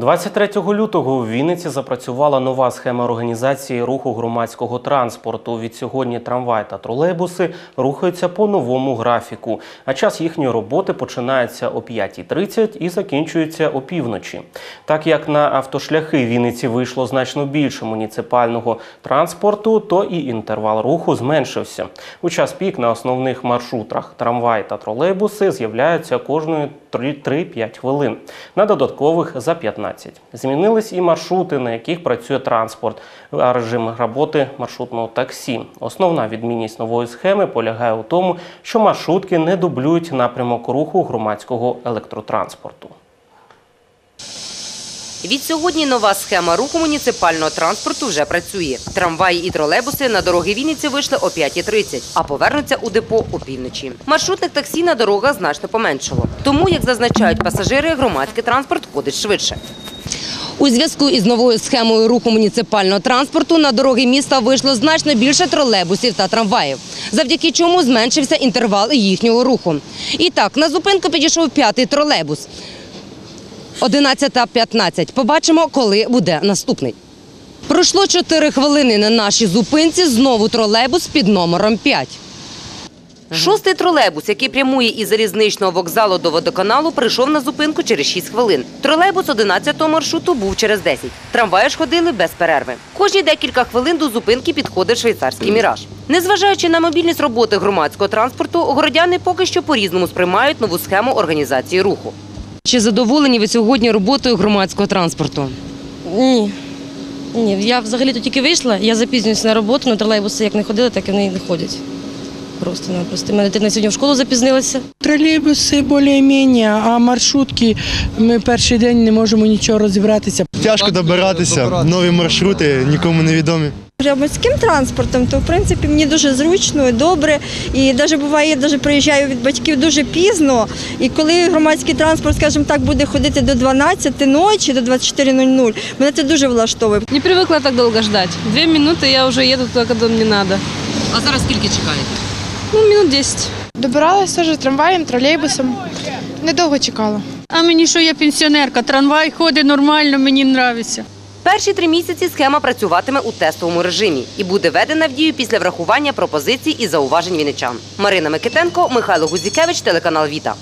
23 лютого у Вінниці запрацювала нова схема організації руху громадського транспорту. Від сьогодні трамвай та тролейбуси рухаються по новому графіку, а час їхньої роботи починається о 5.30 і закінчується опівночі. Так як на автошляхи Вінниці вийшло значно більше муніципального транспорту, то і інтервал руху зменшився. У час пік на основних маршрутах трамвай та тролейбуси з'являються кожної 3-5 хвилин, на додаткових за 15. Змінились і маршрути, на яких працює транспорт, режим роботи маршрутного таксі. Основна відмінність нової схеми полягає у тому, що маршрутки не дублюють напрямок руху громадського електротранспорту. Відсьогодні нова схема руху муніципального транспорту вже працює. Трамваї і тролейбуси на дороги Вінниці вийшли о 5.30, а повернуться у депо опівночі. Маршрутних таксі на дорогах значно поменшало. Тому, як зазначають пасажири, громадський транспорт ходить швидше. У зв'язку із новою схемою руху муніципального транспорту на дороги міста вийшло значно більше тролейбусів та трамваїв, завдяки чому зменшився інтервал їхнього руху. І так, на зупинку підійшов п'ятий тролейбус. 11.15. Побачимо, коли буде наступний. Пройшло 4 хвилини на нашій зупинці. Знову тролейбус під номером 5. Шостий тролейбус, який прямує із залізничного вокзалу до водоканалу, прийшов на зупинку через 6 хвилин. Тролейбус 11-го маршруту був через 10. Трамваї ж ходили без перерви. Кожні декілька хвилин до зупинки підходить швейцарський міраж. Незважаючи на мобільність роботи громадського транспорту, городяни поки що по-різному сприймають нову схему організації руху. Чи задоволені ви сьогодні роботою громадського транспорту? Ні. Ні, я взагалі то тільки вийшла, я запізнююся на роботу, на тролейбуси як не ходили, так і вони не ходять. Просто-напросто. У мене дитина сьогодні в школу запізнилася. Тролейбуси більш-менш, а маршрутки ми перший день не можемо нічого розібратися. Тяжко добиратися, нові маршрути нікому не відомі. Громадським транспортом, то в принципі мені дуже зручно і добре. І навіть буває, я навіть приїжджаю від батьків дуже пізно. І коли громадський транспорт, скажімо так, буде ходити до 12 ночі, до 24.00, мене це дуже влаштовує. Не привыкла так долго ждать. Две минуты я уже еду туда, когда мне надо. А зараз скільки чекаєте? Ну, минут 10. Добиралась теж трамваєм, тролейбусом. Недовго чекала. А мені що я пенсіонерка, трамвай ходить нормально, мені подобається. Перші три місяці схема працюватиме у тестовому режимі і буде введена в дію після врахування пропозицій і зауважень віничан. Марина Микитенко, Михайло Гузікевич, телеканал Віта.